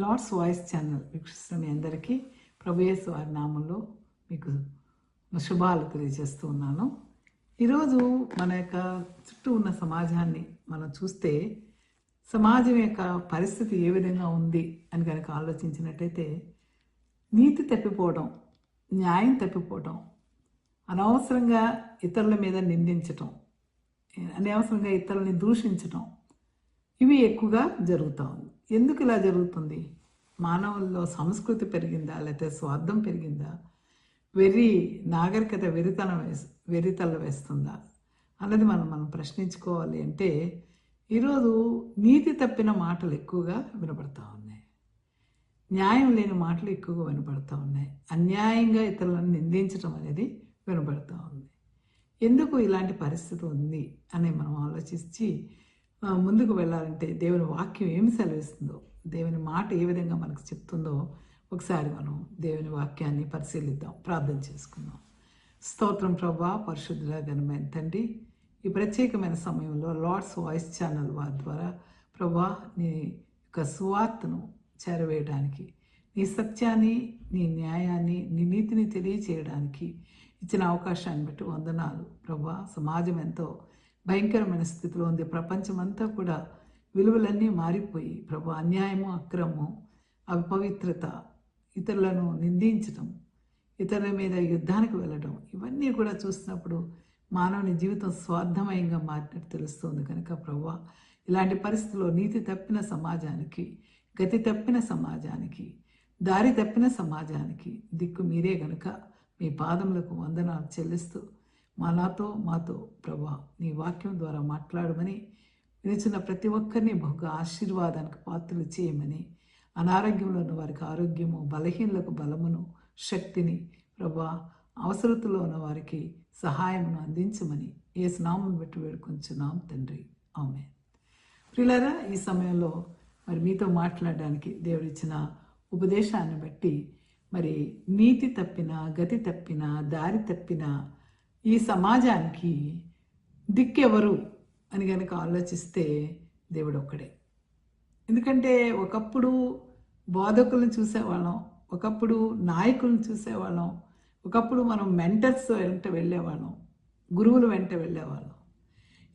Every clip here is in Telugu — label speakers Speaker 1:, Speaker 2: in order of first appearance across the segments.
Speaker 1: లార్డ్స్ వాయిస్ ఛానల్ వీక్షిస్తున్న మీ అందరికీ ప్రభుయేసు వారి నామంలో మీకు శుభాలు తెలియజేస్తూ ఉన్నాను. ఈరోజు మన యొక్క చుట్టూ ఉన్న సమాజాన్ని మనం చూస్తే సమాజం యొక్క పరిస్థితి ఏ విధంగా ఉంది అని కనుక ఆలోచించినట్టయితే నీతి తప్పిపోవడం న్యాయం తప్పిపోవడం అనవసరంగా ఇతరుల మీద నిందించటం అనవసరంగా ఇతరులని దూషించటం ఇవి ఎక్కువగా జరుగుతూ ఉంది. ఎందుకు ఇలా జరుగుతుంది? మానవుల్లో సంస్కృతి పెరిగిందా? లేకపోతే స్వార్థం పెరిగిందా? వెర్రి నాగరికత వెరితనం వేస్ వెరితల్ల వేస్తుందా? అన్నది మనం మనం ప్రశ్నించుకోవాలి అంటే ఈరోజు నీతి తప్పిన మాటలు ఎక్కువగా వినపడతా ఉన్నాయి. న్యాయం లేని మాటలు ఎక్కువగా వినపడతా ఉన్నాయి. అన్యాయంగా ఇతరులను నిందించడం అనేది వినపడతా ఉంది. ఎందుకు ఇలాంటి పరిస్థితి ఉంది అని మనం ఆలోచించి ముందుకు వెళ్ళాలంటే దేవుని వాక్యం ఏమి సెలవిస్తుందో దేవుని మాట ఏ విధంగా మనకు చెప్తుందో ఒకసారి మనం దేవుని వాక్యాన్ని పరిశీలిద్దాం ప్రార్థన చేసుకుందాం. స్తోత్రం ప్రభా పరిశుద్ధుల ఘనమైన తండ్రి ఈ ప్రత్యేకమైన సమయంలో లార్డ్స్ వాయిస్ ఛానల్ వారి ద్వారా ప్రభా నీ యొక్క సువార్తను చేరవేయడానికి నీ సత్యాన్ని నీ న్యాయాన్ని నీ నీతిని తెలియచేయడానికి ఇచ్చిన అవకాశాన్ని బట్టి వందనాలు. ప్రభా సమాజం ఎంతో భయంకరమైన స్థితిలో ఉంది. ప్రపంచమంతా కూడా విలువలన్నీ మారిపోయి ప్రభు అన్యాయము అక్రమము అపవిత్రత ఇతరులను నిందించటం ఇతరుల మీద యుద్ధానికి వెళ్ళడం ఇవన్నీ కూడా చూసినప్పుడు మానవుని జీవితం స్వార్థమయంగా మారినట్టు తెలుస్తుంది కనుక ప్రభు. ఇలాంటి పరిస్థితుల్లో నీతి తప్పిన సమాజానికి గతి తప్పిన సమాజానికి దారి తప్పిన సమాజానికి దిక్కు మీరే గనుక. మీ పాదములకు వందనాలు చెల్లిస్తూ మా నాతో మాతో ప్రభా నీ వాక్యం ద్వారా మాట్లాడమని వినిచిన ప్రతి ఒక్కరిని బహుగా ఆశీర్వాదానికి పాత్రలు చేయమని అనారోగ్యంలో ఉన్న వారికి ఆరోగ్యము బలహీనలకు బలమును శక్తిని ప్రభా అవసరతలో ఉన్న వారికి సహాయమును అందించమని ఏ స్నామం పెట్టి వేడుకొంచున్నాం తండ్రి. ఆమె ప్రియులారా ఈ సమయంలో మరి మీతో మాట్లాడడానికి దేవుడిచ్చిన ఉపదేశాన్ని బట్టి మరి నీతి తప్పిన గతి తప్పిన దారి తప్పిన ఈ సమాజానికి దిక్కెవరు అని కనుక ఆలోచిస్తే దేవుడు ఒక్కడే ఎందుకంటే ఒకప్పుడు బోధకులను చూసేవాళ్ళం ఒకప్పుడు నాయకులను చూసేవాళ్ళం ఒకప్పుడు మనం మెంటర్స్ వెంట వెళ్ళేవాళ్ళం గురువుల వెంట వెళ్ళేవాళ్ళం.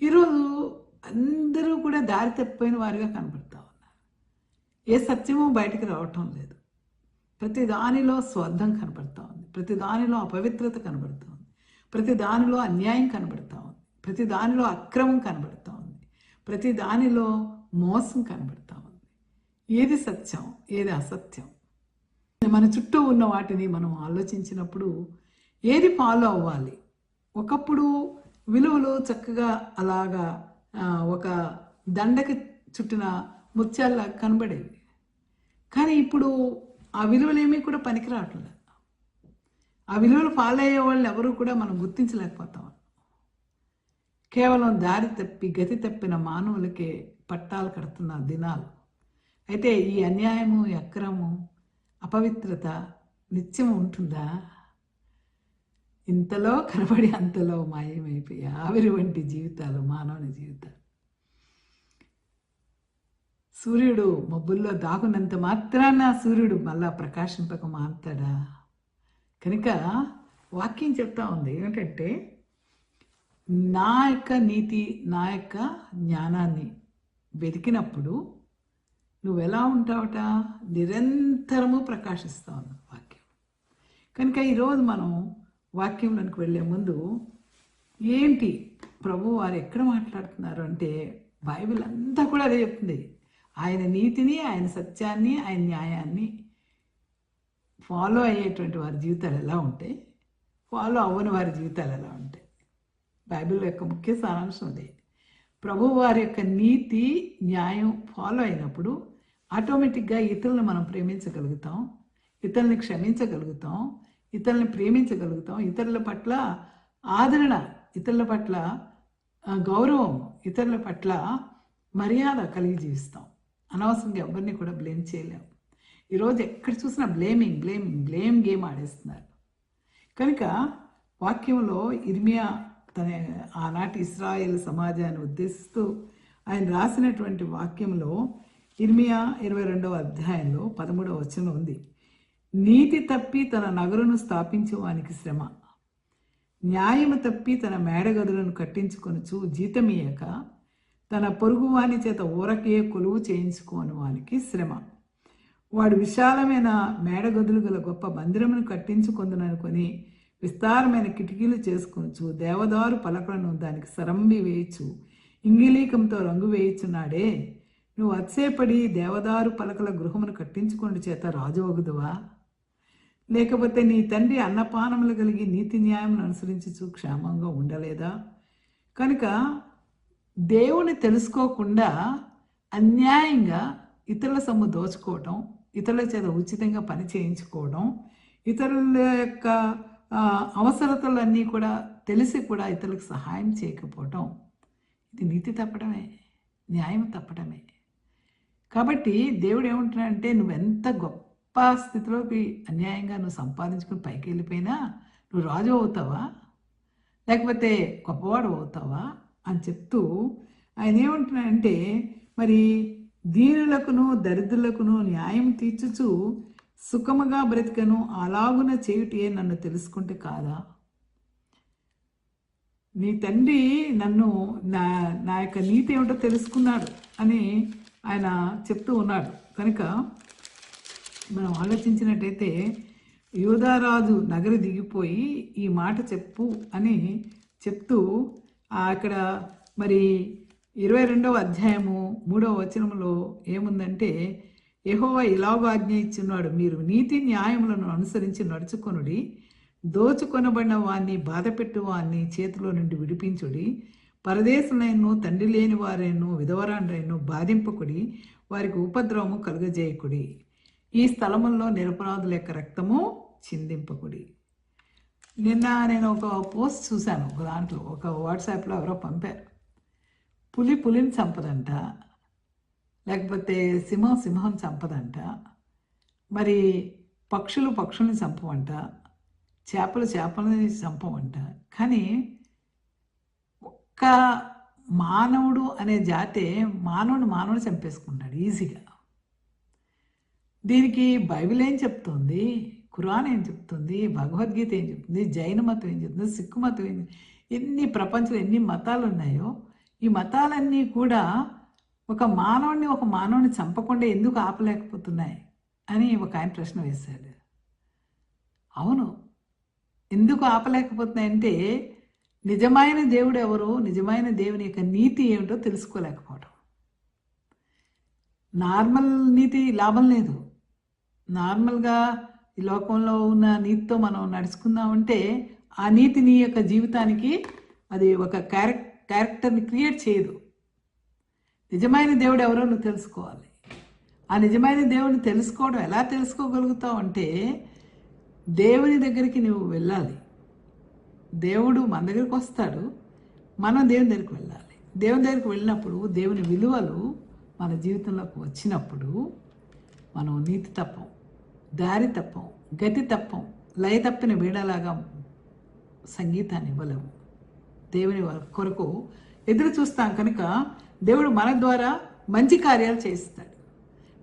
Speaker 1: ఈరోజు అందరూ కూడా దారి తప్పిపోయిన వారిగా కనబడతా ఉన్నారు. ఏ సత్యమో బయటకు రావటం లేదు. ప్రతి దానిలో స్వార్థం కనబడతా ఉంది. ప్రతి దానిలో అపవిత్రత కనబడుతుంది ప్రతి దానిలో అన్యాయం కనబడతా ఉంది. ప్రతి దానిలో అక్రమం కనబడతా ఉంది. ప్రతి దానిలో మోసం కనబడతా ఉంది. ఏది సత్యం ఏది అసత్యం? మన చుట్టూ ఉన్న వాటిని మనం ఆలోచించినప్పుడు ఏది ఫాలో అవ్వాలి? ఒకప్పుడు విలువలు చక్కగా అలాగా ఒక దండకి చుట్టిన ముత్యాల్లా కనబడేవి. కానీ ఇప్పుడు ఆ విలువలేమీ కూడా పనికిరావట్లేదు. ఆ విలువలు ఫాలో అయ్యే వాళ్ళు ఎవరు కూడా మనం గుర్తించలేకపోతాం. కేవలం దారి తప్పి గతి తప్పిన మానవులకే పట్టాలు కడుతున్న దినాలు. అయితే ఈ అన్యాయము ఈ అక్రమము అపవిత్రత నిత్యం ఉంటుందా? ఇంతలో కనబడి అంతలో మాయమైపోయి ఆవిరి వంటి జీవితాలు మానవుని జీవితాలు. సూర్యుడు మబ్బుల్లో దాగునంత మాత్రాన సూర్యుడు మళ్ళా ప్రకాశింపక మారుతాడా? కనుక వాక్యం చెప్తా ఉంది ఏంటంటే నా యొక్క నీతి నా యొక్క జ్ఞానాన్ని వెతికినప్పుడు నువ్వు ఎలా ఉంటావట? నిరంతరము ప్రకాశిస్తా ఉంది వాక్యం. కనుక ఈరోజు మనం వాక్యంలోనికి వెళ్ళే ముందు ఏంటి ప్రభు వారు ఎక్కడ మాట్లాడుతున్నారు అంటే బైబిల్ అంతా కూడా అదే చెప్తుంది. ఆయన నీతిని ఆయన సత్యాన్ని ఆయన న్యాయాన్ని ఫాలో అయ్యేటువంటి వారి జీవితాలు ఎలా ఉంటాయి? ఫాలో అవ్వని వారి జీవితాలు ఎలా ఉంటాయి? బైబిల్ యొక్క ముఖ్య సారాంశం అదే. ప్రభు వారి యొక్క నీతి న్యాయం ఫాలో అయినప్పుడు ఆటోమేటిక్గా ఇతరులను మనం ప్రేమించగలుగుతాం. ఇతరుల్ని క్షమించగలుగుతాం. ఇతరుల్ని ప్రేమించగలుగుతాం. ఇతరుల పట్ల ఆదరణ ఇతరుల పట్ల గౌరవం ఇతరుల పట్ల మర్యాద కలిగి జీవిస్తాం. అనవసరంగా ఎవరిని కూడా బ్లేమ్ చేయలేము ఈరోజు ఎక్కడ చూసినా బ్లేమింగ్ బ్లేమింగ్ బ్లేమ్ గేమ్ ఆడేస్తున్నారు. కనుక వాక్యంలో ఇర్మియా తన ఆనాటి ఇస్రాయేల్ సమాజాన్ని ఉద్దేశిస్తూ ఆయన రాసినటువంటి వాక్యంలో ఇర్మియా ఇరవై రెండవ అధ్యాయంలో పదమూడవ వచనం ఉంది. నీతి తప్పి తన నగరును స్థాపించే వానికి శ్రమ. న్యాయము తప్పి తన మేడగదులను కట్టించుకొనుచు జీతమియక తన పొరుగువాని చేత ఊరకే కొలువు చేయించుకోని వానికి శ్రమ. వాడు విశాలమైన మేడగదులు గల గొప్ప మందిరమును కట్టించుకుందననుకొని విస్తారమైన కిటికీలు చేసుకొనచ్చు దేవదారు పలకలను దానికి సరంబి వేయచ్చు ఇంగిలీకంతో రంగు వేయుచున్నాడే. నువ్వు అత్సేపడి దేవదారు పలకల గృహమును కట్టించుకోండి చేత రాజవగుదువా లేకపోతే నీ తండ్రి అన్నపానములు కలిగి నీతి న్యాయం అనుసరించుచు క్షేమంగా ఉండలేదా? కనుక దేవుని తెలుసుకోకుండా అన్యాయంగా ఇతరుల సొమ్ము దోచుకోవటం ఇతరుల చేత ఉచితంగా పని చేయించుకోవడం ఇతరుల యొక్క అవసరతలన్నీ కూడా తెలిసి కూడా ఇతరులకు సహాయం చేయకపోవటం ఇది నీతి తప్పడమే న్యాయం తప్పడమే. కాబట్టి దేవుడు ఏమంటున్నాడంటే నువ్వెంత గొప్ప స్థితిలోకి అన్యాయంగా నువ్వు సంపాదించుకుని పైకి వెళ్ళిపోయినా నువ్వు రాజు అవుతావా? లేకపోతే గొప్పవాడు అవుతావా? అని చెప్తూ ఆయన ఏమంటున్నాడంటే మరి దీనులకును దరిద్రులకును న్యాయం తీర్చుచు సుఖముగా బ్రతికను అలాగున చేయుటే నన్ను తెలుసుకుంటే కాదా? నీ తండ్రి నన్ను నా నా యొక్క నీతి ఏమిటో తెలుసుకున్నాడు అని ఆయన చెప్తూ ఉన్నాడు. కనుక మనం ఆలోచించినట్టయితే యోధారాజు నగరి దిగిపోయి ఈ మాట చెప్పు అని చెప్తూ అక్కడ మరి ఇరవై రెండవ అధ్యాయము మూడవ వచనంలో ఏముందంటే యెహోవా ఇలాగో ఆజ్ఞ ఇచ్చున్నాడు మీరు నీతి న్యాయములను అనుసరించి నడుచుకొనుడి దోచుకొనబడిన వాణ్ణి బాధపెట్టు వాణ్ణి చేతిలో నుండి విడిపించుడి పరదేశులైను తండ్రి లేని వారైను విధవరాండ్రైను బాధింపకుడి వారికి ఉపద్రవము కలుగజేయకుడి. ఈ స్థలముల్లో నిరపరాధుల యొక్క రక్తము చిందింపకుడి. నిన్న నేను ఒక పోస్ట్ చూశాను ఒక దాంట్లో ఒక వాట్సాప్లో ఎవరో పంపారు. పులి పులిని చంపదంట. లేకపోతే సింహం సింహం చంపదంట. మరి పక్షులు పక్షుల్ని చంపవంట. చేపలు చేపలని చంపవంట. కానీ ఒక్క మానవుడు అనే జాతే మానవుడు మానవుడు చంపేసుకుంటాడు ఈజీగా. దీనికి బైబిల్ ఏం చెప్తుంది? ఖురాన్ ఏం చెప్తుంది? భగవద్గీత ఏం చెప్తుంది? జైన మతం ఏం చెప్తుంది? సిక్కు మతం ఏం ఎన్ని ప్రపంచంలో ఎన్ని మతాలు ఉన్నాయో ఈ మతాలన్నీ కూడా ఒక మానవుడిని ఒక మానవుని చంపకుండా ఎందుకు ఆపలేకపోతున్నాయి అని ఒక ఆయన ప్రశ్న వేశాడు. అవును. ఎందుకు ఆపలేకపోతున్నాయంటే నిజమైన దేవుడు ఎవరు నిజమైన దేవుని యొక్క నీతి ఏమిటో తెలుసుకోలేకపోవడం నార్మల్ నీతి లాభం లేదు. నార్మల్గా ఈ లోకంలో ఉన్న నీతితో మనం నడుచుకుందామంటే ఆ నీతి నీ యొక్క జీవితానికి అది ఒక క్యారెక్ క్యారెక్టర్ని క్రియేట్ చేయదు. నిజమైన దేవుడు ఎవరో నువ్వు తెలుసుకోవాలి. ఆ నిజమైన దేవుడిని తెలుసుకోవడం ఎలా తెలుసుకోగలుగుతావు అంటే దేవుని దగ్గరికి నువ్వు వెళ్ళాలి. దేవుడు మన దగ్గరికి వస్తాడు. మనం దేవుని దగ్గరికి వెళ్ళాలి. దేవుని దగ్గరికి వెళ్ళినప్పుడు దేవుని విలువలు మన జీవితంలోకి వచ్చినప్పుడు మనం నీతి తప్పం దారి తప్పం గతి తప్పం లయ తప్పిన వీడలాగా సంగీతాన్ని ఇవ్వలేము. దేవుని కొరకు ఎదురు చూస్తాం కనుక దేవుడు మన ద్వారా మంచి కార్యాలు చేస్తాడు.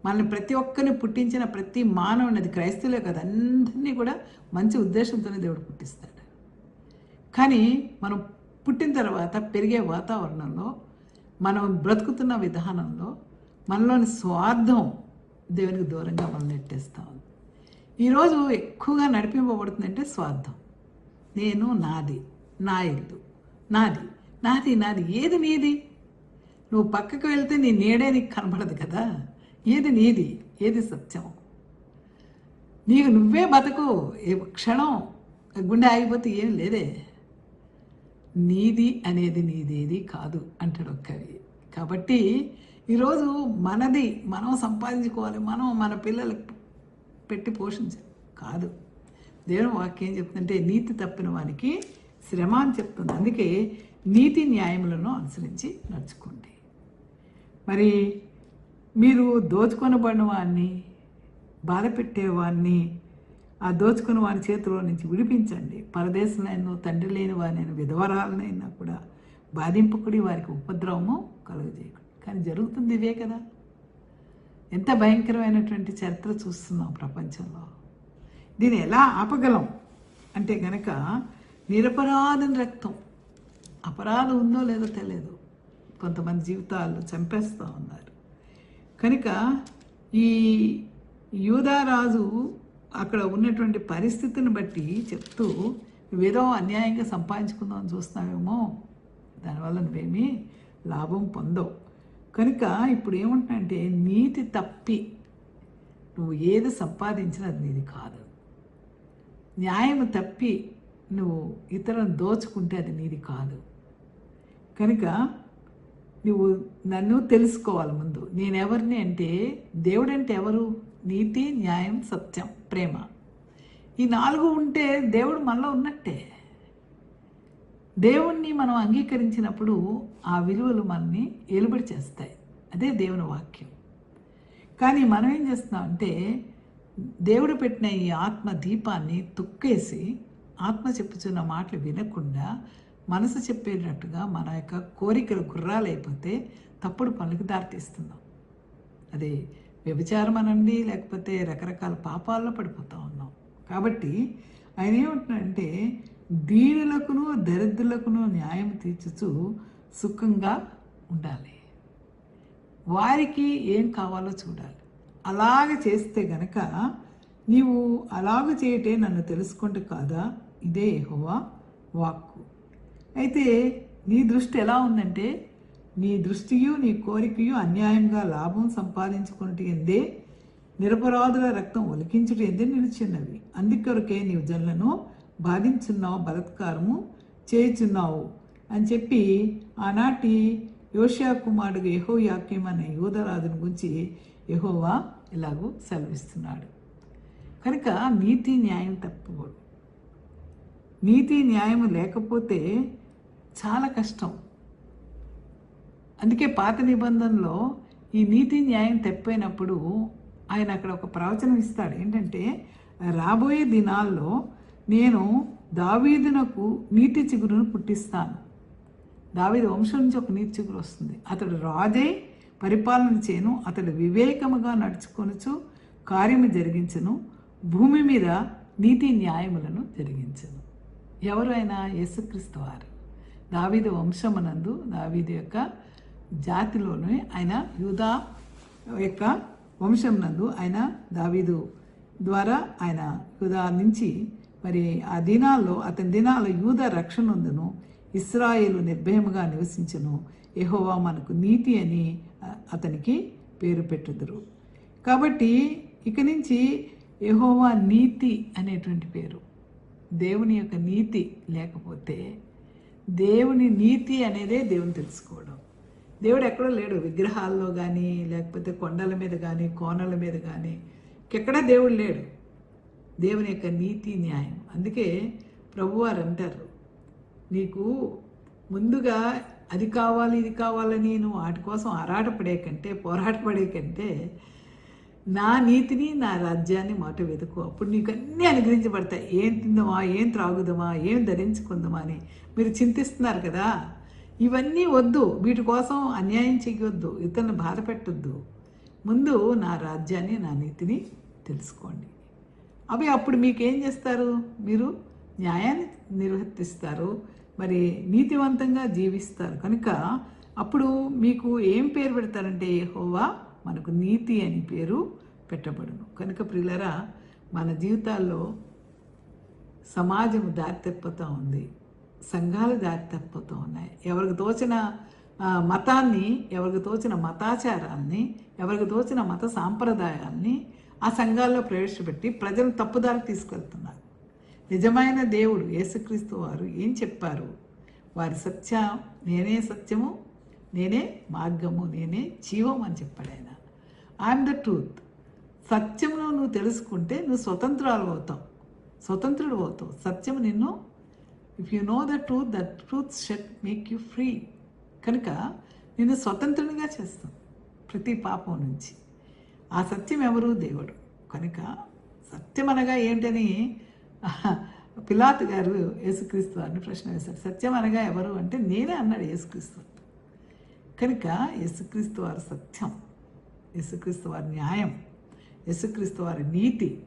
Speaker 1: మనల్ని ప్రతి ఒక్కరిని పుట్టించిన ప్రతి మానవుని అది క్రైస్తవులే కదా అందరినీ కూడా మంచి ఉద్దేశంతోనే దేవుడు పుట్టిస్తాడు. కానీ మనం పుట్టిన తర్వాత పెరిగే వాతావరణంలో మనం బ్రతుకుతున్న విధానంలో మనలోని స్వార్థం దేవునికి దూరంగా మనం నెట్టేస్తూ ఉంది. ఈరోజు ఎక్కువగా నడిపింపబడుతుందంటే స్వార్థం. నేను నాది నా ఇల్లు నాది. నాది నాది ఏది నీది? నువ్వు పక్కకు వెళ్తే నీ నీడే నీకు కనబడదు కదా? ఏది నీది? ఏది సత్యం? నీకు నువ్వే బతుకు. ఏ క్షణం గుండె ఆగిపోతే ఏం లేదే. నీది అనేది నీదేది కాదు అంటాడు ఒక కవి. కాబట్టి ఈరోజు మనది మనం సంపాదించుకోవాలి మనం మన పిల్లలకు పెట్టి పోషించాలి కాదు. దేవుని వాక్యం చెప్తుంటే నీతి తప్పిన వానికి శ్రమ అని చెప్తుంది. అందుకే నీతి న్యాయములను అనుసరించి నడుచుకోండి. మరి మీరు దోచుకొనబడిన వాడిని బాధ పెట్టేవాడిని ఆ దోచుకుని వారి చేతిలో నుంచి విడిపించండి. పరదేశంలో తండ్రి లేని వారినైనా విధవరాలనైనా కూడా బాధింపకుడి వారికి ఉపద్రవము కలుగజేయకుడి. కానీ జరుగుతుంది ఇవే కదా. ఎంత భయంకరమైనటువంటి చరిత్ర చూస్తున్నాం ప్రపంచంలో. దీన్ని ఎలా ఆపగలం? అంటే గనక నిరపరాధం రక్తం. అపరాధం ఉందో లేదో తెలియదు కొంతమంది జీవితాలు చంపేస్తూ ఉన్నారు. కనుక ఈ యూదారాజు అక్కడ ఉన్నటువంటి పరిస్థితిని బట్టి చెప్తూ నువ్వేదో అన్యాయంగా సంపాదించుకుందామని చూస్తున్నావేమో దానివల్ల నువ్వేమీ లాభం పొందవు. కనుక ఇప్పుడు ఏమంటున్నాయంటే నీతి తప్పి. నువ్వు ఏది సంపాదించినా అది నీది కాదు. న్యాయం తప్పి నువ్వు ఇతరులను దోచుకుంటే అది నీది కాదు. కనుక నువ్వు నన్ను తెలుసుకోవాలి ముందు. నేనెవరిని అంటే దేవుడంటే ఎవరు? నీతి న్యాయం సత్యం ప్రేమ. ఈ నాలుగు ఉంటే దేవుడు మనలో ఉన్నట్టే. దేవుణ్ణి మనం అంగీకరించినప్పుడు ఆ విలువలు మనని ఏలుబడి చేస్తాయి. అదే దేవుని వాక్యం. కానీ మనం ఏం చేస్తున్నాం అంటే దేవుడు పెట్టిన ఈ ఆత్మ దీపాన్ని తుక్కేసి ఆత్మ చెప్పుచున్న మాటలు వినకుండా మనసు చెప్పేటట్టుగా మన యొక్క కోరికలు గుర్రాలైపోతే తప్పుడు పనులకు దారితీస్తున్నాం అదే వ్యభిచారం అనండి లేకపోతే రకరకాల పాపాల్లో పడిపోతూ ఉన్నాం. కాబట్టి ఆయన ఏమంటున్నాడంటే దీనులకును దరిద్రులకును న్యాయం తీర్చుచు సుఖంగా ఉండాలి. వారికి ఏం కావాలో చూడాలి. అలాగ చేస్తే గనక నీవు అలాగ చేయటే నన్ను తెలుసుకుంటే కాదా? ఇదే హోవా వాక్కు. అయితే నీ దృష్టి ఎలా ఉందంటే నీ దృష్టియు నీ కోరికయు అన్యాయంగా లాభం సంపాదించుకున్నట్టు ఎందే నిరపరాధుల రక్తం ఒలికించుట ఎందే నిలిచినవి. అందుకొరకే నీవు జనులను బాధించున్నావు బలత్కారము చేయుచున్నావు అని చెప్పి ఆనాటి యోషియా కుమారుడు యహో యాక్యం అనే యోధరాజుని గురించి యహోవా ఇలాగూ సెలవిస్తున్నాడు. కనుక నీతి న్యాయం తప్పకూడదు. నీతి న్యాయం లేకపోతే చాలా కష్టం. అందుకే పాత నిబంధనలో ఈ నీతి న్యాయం తెప్పైనప్పుడు ఆయన అక్కడ ఒక ప్రవచనం ఇస్తాడు. ఏంటంటే రాబోయే దినాల్లో నేను దావీదునకు నీతి చిగురును పుట్టిస్తాను. దావీదు వంశం నుంచి ఒక నీతి చిగురు వస్తుంది. అతడు రాజై పరిపాలన చేయను అతడు వివేకముగా నడుచుకొనుచు కార్యము జరిగించను భూమి మీద నీతి న్యాయములను జరిగించను. ఎవరు ఆయన? యేసుక్రీస్తు వారు. దావీదు వంశమనందు దావీదు యొక్క జాతిలోనే ఆయన యూదా యొక్క వంశం నందు ఆయన దావీదు ద్వారా ఆయన యూదా నుంచి మరి ఆ దినాల్లో అతని దినాల్లో యూద రక్షణందును ఇస్రాయేలు నిర్భయముగా నివసించను. ఎహోవా మనకు నీతి అని అతనికి పేరు పెట్టుదురు. కాబట్టి ఇక నుంచి యహోవా నీతి అనేటువంటి పేరు. దేవుని యొక్క నీతి లేకపోతే దేవుని నీతి అనేదే దేవుని తెలుసుకోవడం. దేవుడు ఎక్కడో లేడు. విగ్రహాల్లో కానీ లేకపోతే కొండల మీద కానీ కోనల మీద కానీ ఎక్కడా దేవుడు లేడు. దేవుని యొక్క నీతి న్యాయం. అందుకే ప్రభువారు అంటారు నీకు ముందుగా అది కావాలి ఇది కావాలని నువ్వు వాటి కోసం ఆరాటపడే కంటే పోరాటపడే కంటే నా నీతిని నా రాజ్యాన్ని మాట వెతుకు. అప్పుడు నీకు అన్నీ అనుగ్రహించబడతాయి. ఏం తిందామా ఏం త్రాగుదామా ఏం ధరించుకుందామా అని. మీరు చింతిస్తున్నారు కదా? ఇవన్నీ వద్దు. వీటి కోసం అన్యాయం చేయవద్దు ఇతరులను బాధ పెట్టొద్దు. ముందు నా రాజ్యాన్ని నా నీతిని తెలుసుకోండి. అవి అప్పుడు మీకేం చేస్తారు? మీరు న్యాయాన్ని నిర్వర్తిస్తారు. మరి నీతివంతంగా జీవిస్తారు. కనుక అప్పుడు మీకు ఏం పేరు పెడతారంటే హోవా మనకు నీతి అని పేరు పెట్టబడును. కనుక ప్రియులరా మన జీవితాల్లో సమాజం దారి తప్పుతూ ఉంది. సంఘాలు దారి తప్పుతూ ఉన్నాయి. ఎవరికి తోచిన మతాన్ని ఎవరికి తోచిన మతాచారాల్ని ఎవరికి తోచిన మత సాంప్రదాయాల్ని ఆ సంఘాల్లో ప్రవేశపెట్టి ప్రజలు తప్పుదారి తీసుకెళ్తున్నారు. నిజమైన దేవుడు యేసుక్రీస్తు వారు ఏం చెప్పారు? వారి సత్య నేనే సత్యము నేనే మార్గము నేనే జీవం అని చెప్పాడు ఆయన. ఐఎమ్ ద ట్రూత్ సత్యమును నువ్వు తెలుసుకుంటే నువ్వు స్వతంత్రాలు అవుతావు. స్వతంత్రుడు అవుతావు. సత్యం నిన్ను if you know the truth the truth shall make you free కనుక నిన్ను స్వతంత్రునిగా చేస్తాం ప్రతి పాపం నుంచి. ఆ సత్యం ఎవరు? దేవుడు. కనుక సత్యం అనగా ఏంటని పిలాత్ గారు యేసుక్రీస్తు వారిని ప్రశ్న వేశారు. సత్యం అనగా ఎవరు అంటే నేనే అన్నాడు యేసుక్రీస్తు. కనుక యేసుక్రీస్తు వారి సత్యం. యేసుక్రీస్తు వారి న్యాయం. యేసుక్రీస్తు వారి నీతి.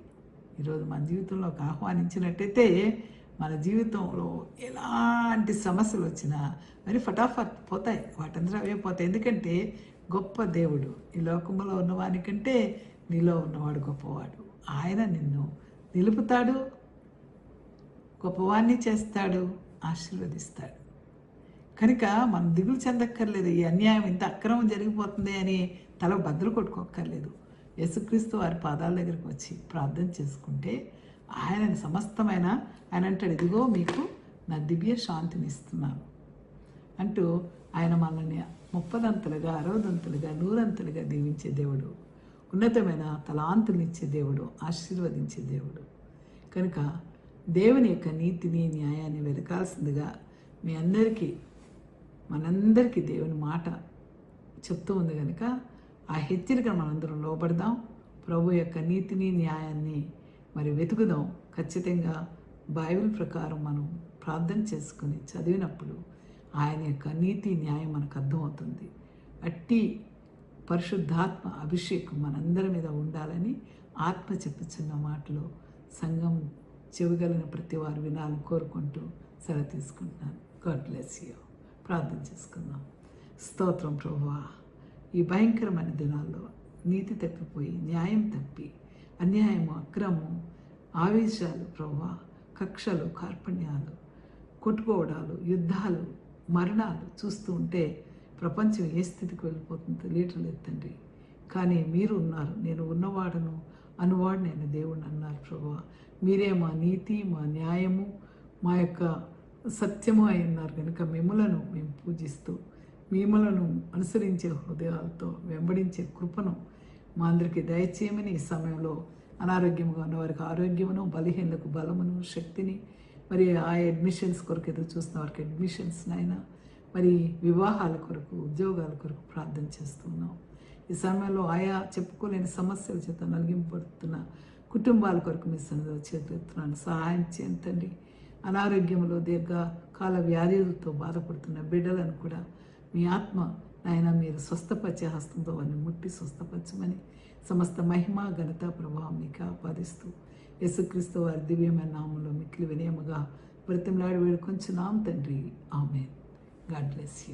Speaker 1: ఈరోజు మన జీవితంలోకి ఆహ్వానించినట్టయితే మన జీవితంలో ఎలాంటి సమస్యలు వచ్చినా మరి ఫటాఫట్ పోతాయి. వాటందరూ అవే పోతాయి. ఎందుకంటే గొప్ప దేవుడు. ఈ లోకంలో ఉన్నవానికంటే నీలో ఉన్నవాడు గొప్పవాడు. ఆయన నిన్ను నిలుపుతాడు. గొప్పవాణ్ణి చేస్తాడు. ఆశీర్వదిస్తాడు. కనుక మనం దిగులు చెందక్కర్లేదు. ఈ అన్యాయం ఇంత అక్రమం జరిగిపోతుంది అని తల బద్దలు కొట్టుకోక్కర్లేదు. యేసుక్రీస్తు వారి పాదాల దగ్గరికి వచ్చి ప్రార్థన చేసుకుంటే ఆయన సమస్తమైన ఆయన అంటాడు ఇదిగో మీకు నా దివ్య శాంతిని ఇస్తున్నాను. అంటూ ఆయన మనల్ని ముప్పదంతలుగా అరవదంతలుగా నూరంతలుగా దీవించే దేవుడు ఉన్నతమైన తలాంతులనిచ్చే దేవుడు ఆశీర్వదించే దేవుడు. కనుక దేవుని యొక్క నీతిని న్యాయాన్ని వెతకాల్సిందిగా మీ అందరికీ మనందరికీ దేవుని మాట చెప్తూ ఉంది కనుక ఆ హెచ్చరిక మనందరం లోపడదాం ప్రభు యొక్క నీతిని న్యాయాన్ని మరి వెతుకుదాం. ఖచ్చితంగా బైబిల్ ప్రకారం మనం ప్రార్థన చేసుకుని చదివినప్పుడు ఆయన యొక్క నీతి న్యాయం మనకు అర్థమవుతుంది. అట్టి పరిశుద్ధాత్మ అభిషేకం మనందరి మీద ఉండాలని ఆత్మ చెప్పుచున్న మాటలో సంఘం చెవిగలిగిన ప్రతి వారు వినాలని కోరుకుంటూ సెలవు తీసుకుంటున్నాను. God bless you. ప్రార్థన చేసుకుందాం స్తోత్రం ప్రభువా. ఈ భయంకరమైన దినాల్లో నీతి తప్పిపోయి న్యాయం తప్పి అన్యాయము అక్రమం ఆవేశాలు ప్రభువా కక్షలు కార్పణ్యాలు కొట్టుకోవడాలు యుద్ధాలు మరణాలు చూస్తూ ఉంటే ప్రపంచం ఏ స్థితికి వెళ్ళిపోతుందో తెలియట్లేదు తండ్రి. కానీ మీరు ఉన్నారు. నేను ఉన్నవాడను అనువాడు నేను దేవుడిని అన్నారు ప్రభు మీరే మా నీతి మా న్యాయము మా యొక్క సత్యము అయినారు కనుక మిమ్మలను మేము పూజిస్తూ మిమ్మలను అనుసరించే హృదయాలతో వెంబడించే కృపను మా అందరికీ దయచేయమని ఈ సమయంలో అనారోగ్యంగా ఉన్న వారికి ఆరోగ్యమును బలహీనలకు బలమును శక్తిని మరి ఆ అడ్మిషన్స్ కొరకు ఎదురు చూస్తున్న వారికి అడ్మిషన్స్ అయినా మరి వివాహాల కొరకు ఉద్యోగాల కొరకు ప్రార్థన చేస్తున్నాం. ఈ సమయంలో ఆయా చెప్పుకోలేని సమస్యల చేత నలిగింపడుతున్న కుటుంబాల కొరకు మీ సన్నిధిలో చేతులుతున్నాను సహాయం చేయండి అనారోగ్యంలో దీర్ఘకాల వ్యాధులతో బాధపడుతున్న బిడ్డలను కూడా మీ ఆత్మ నాయన మీరు స్వస్థపరిచే హస్తంతో వారిని ముట్టి స్వస్థపరచమని సమస్త మహిమ ఘనత ప్రభావం మీకు ఆపాదిస్తూ యేసుక్రీస్తు వారి దివ్యమైన నామంలో మిక్కిలి వినయముగా బ్రతిమలాడి వేడుకొంచున్నాం తండ్రి. ఆమె గాడ్ బ్లెస్ యూ.